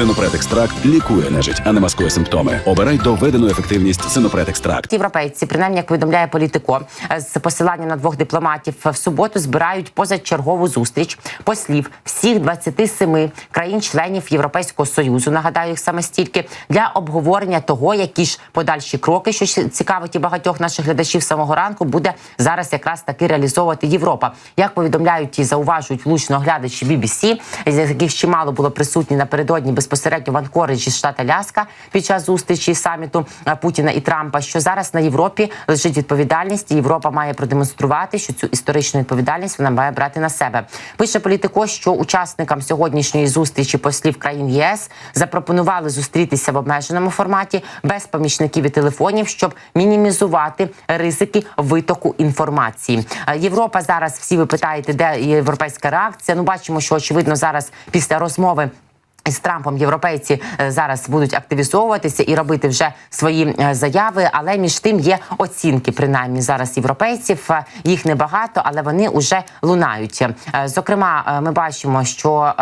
Синопред екстракт лікує нежить, а не маскує симптоми. Обирай доведену ефективність Синопред екстракт. Європейці, принаймні, як повідомляє політико, з посиланням на двох дипломатів в суботу збирають позачергову зустріч послів всіх 27 країн-членів Європейського союзу. Нагадаю, їх саме стільки для обговорення того, які ж подальші кроки, що цікавить і багатьох наших глядачів самого ранку, буде зараз якраз таки реалізовувати Європа. Як повідомляють і зауважують влучно оглядачі BBC, з яких чимало було присутні напередодні безпосередньо в Анкориджі, штат Аляска, під час зустрічі саміту е, Путіна і Трампа, що зараз на Європі лежить відповідальність, і Європа має продемонструвати, що цю історичну відповідальність вона має брати на себе. Пише політико, що учасникам сьогоднішньої зустрічі послів країн ЄС запропонували зустрітися в обмеженому форматі без помічників і телефонів, щоб мінімізувати ризики витоку інформації. Е, Європа зараз всі ви питаєте, де європейська реакція. Ну бачимо, що очевидно зараз після розмови. З Трампом європейці е, зараз будуть активізовуватися і робити вже свої е, заяви. Але між тим є оцінки, принаймні зараз європейців. Е, Їх небагато, але вони вже лунають. Зокрема, ми бачимо, що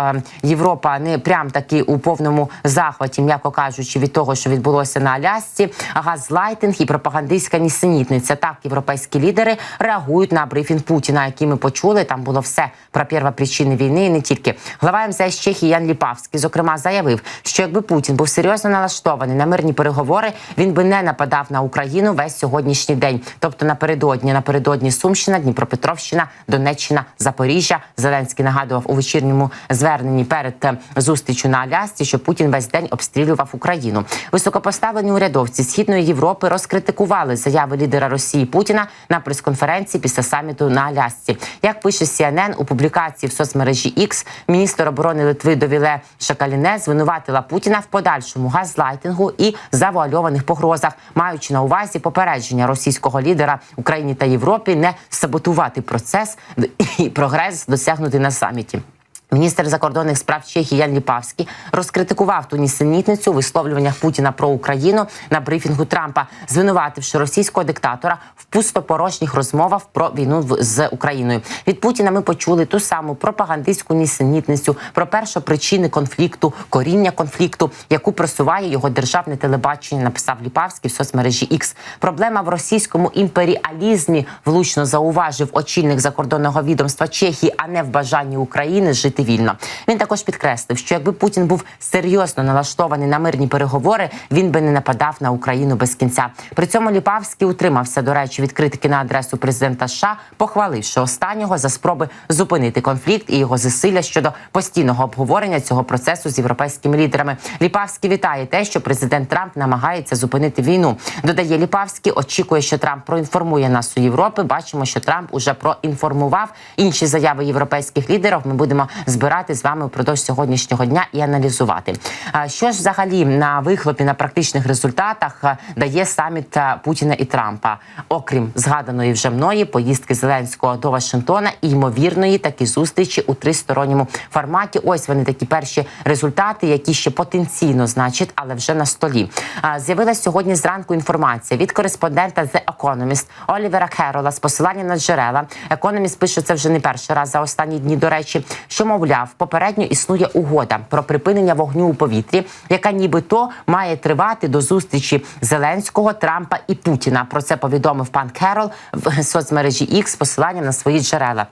Європа не прям таки у повному захваті, м'яко кажучи, від того, що відбулося на Алясці. Газлайтинг і пропагандистська нісенітниця. Так, європейські лідери реагують на брифінг Путіна, який ми почули. Там було все про первопричини війни, і не тільки глава МЗС Чехії Ян Ліпавський, зокрема, заявив, що якби Путін був серйозно налаштований на мирні переговори, він би не нападав на Україну весь сьогоднішній день. Тобто напередодні, напередодні Сумщина, Дніпропетровщина, Донеччина, Запоріжжя. Зеленський нагадував у вечірньому зверненні перед е, зустрічю на Алясці, що Путін весь день обстрілював Україну. Високопоставлені урядовці східної Європи розкритикували заяви лідера Росії Путіна на прес-конференції після саміту на Алясці. Як пише CNN у публікації в соцмережі X, міністр оборони Литви Довіле Шакаліне звинуватила Путіна в подальшому газлайтингу і завуальованих погрозах, маючи на увазі попередження російського лідера Україні та Європі не саботувати процес і прогрес досягнути на саміті. Міністр закордонних справ Чехії Ян Ліпавський розкритикував ту нісенітницю у висловлюваннях Путіна про Україну на брифінгу Трампа, звинувативши російського диктатора в пустопорожніх розмовах про війну з Україною. Від Путіна ми почули ту саму пропагандистську нісенітницю про першопричини конфлікту, коріння конфлікту, яку просуває його державне телебачення. Написав Ліпавський в соцмережі X. Проблема в російському імперіалізмі влучно зауважив очільник закордонного відомства Чехії, а не в бажанні України жити вільно. Він також підкреслив, що якби Путін був серйозно налаштований на мирні переговори, він би не нападав на Україну без кінця. При цьому Ліпавський утримався до речі від критики на адресу президента США, похваливши останнього за спроби зупинити конфлікт і його зусилля щодо постійного обговорення цього процесу з європейськими лідерами. Ліпавський вітає те, що президент Трамп намагається зупинити війну. Додає Ліпавський, очікує, що Трамп проінформує нас у Європи. Бачимо, що Трамп уже проінформував інші заяви європейських лідерів. Ми будемо збирати з вами впродовж сьогоднішнього дня і аналізувати. Що ж взагалі на вихлопі на практичних результатах дає саміт Путіна і Трампа, окрім згаданої вже мною поїздки Зеленського до Вашингтона і ймовірної такі зустрічі у тристоронньому форматі. Ось вони такі перші результати, які ще потенційно значить, але вже на столі. З'явилась сьогодні зранку інформація від кореспондента The Economist Олівера Керола з посилання на джерела. Economist пише це вже не перший раз за останні дні. До речі, що мовляв, попередньо існує угода про припинення вогню у повітрі, яка нібито має тривати до зустрічі Зеленського, Трампа і Путіна. Про це повідомив пан Керол в соцмережі X з посиланням на свої джерела.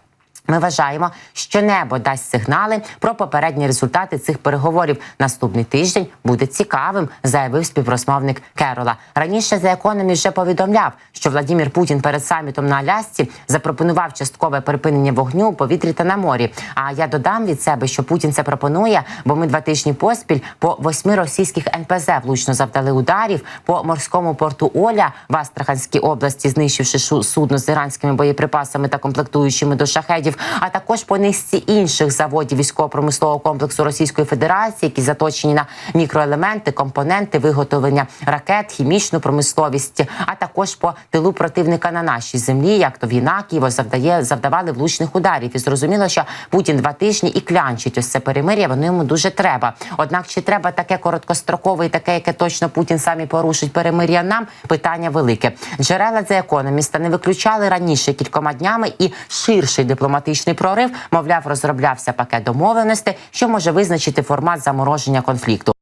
Ми вважаємо, що небо дасть сигнали про попередні результати цих переговорів. Наступний тиждень буде цікавим, заявив співрозмовник Керола. Раніше The Economist вже повідомляв, що Владимир Путін перед самітом на Алясці запропонував часткове припинення вогню у повітрі та на морі. А я додам від себе, що Путін це пропонує, бо ми два тижні поспіль по восьми російських НПЗ влучно завдали ударів по морському порту Оля в Астраханській області, знищивши судно з іранськими боєприпасами та комплектуючими до шахедів, а також по низці інших заводів військово-промислового комплексу Російської Федерації, які заточені на мікроелементи, компоненти виготовлення ракет, хімічну промисловість, а також по тилу противника на нашій землі, як то війна Києва завдає завдавали влучних ударів. І зрозуміло, що Путін два тижні і клянчить ось це перемир'я. Воно йому дуже треба. Однак, чи треба таке короткострокове і таке, яке точно Путін самі порушить перемир'я нам? Питання велике. Джерела за економіста не виключали раніше кількома днями і ширший дипломатичний прорив, мовляв, розроблявся пакет домовленостей, що може визначити формат замороження конфлікту.